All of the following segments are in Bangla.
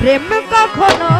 প্রেম কখনো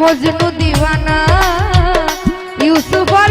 মজনু দিওয়ানা ইউসুফ আর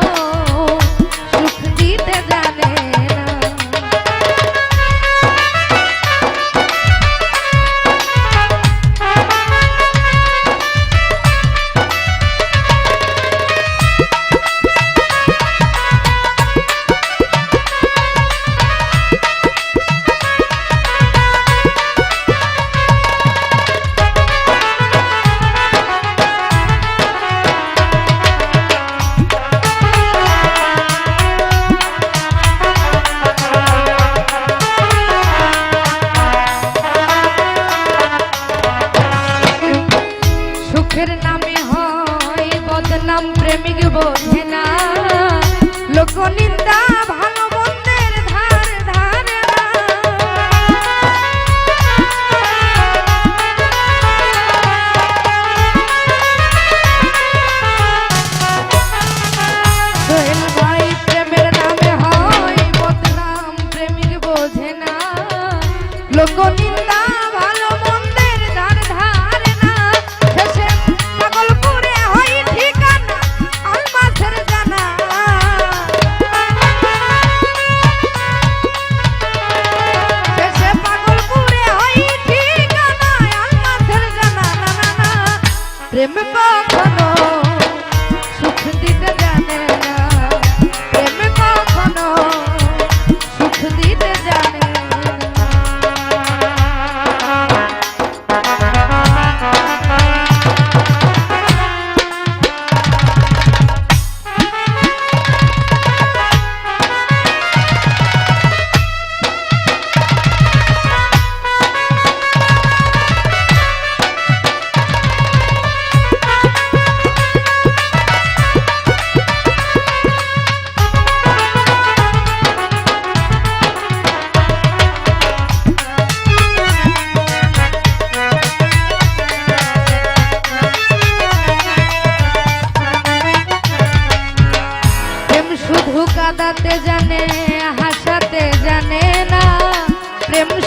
বোঝে না লোক নিন্দা ভালো মন্দের ধার ধারে না। সোহেল ভাই প্রেমের নামে হয় বদনাম, প্রেমিক বোঝে না লোক নিন্দা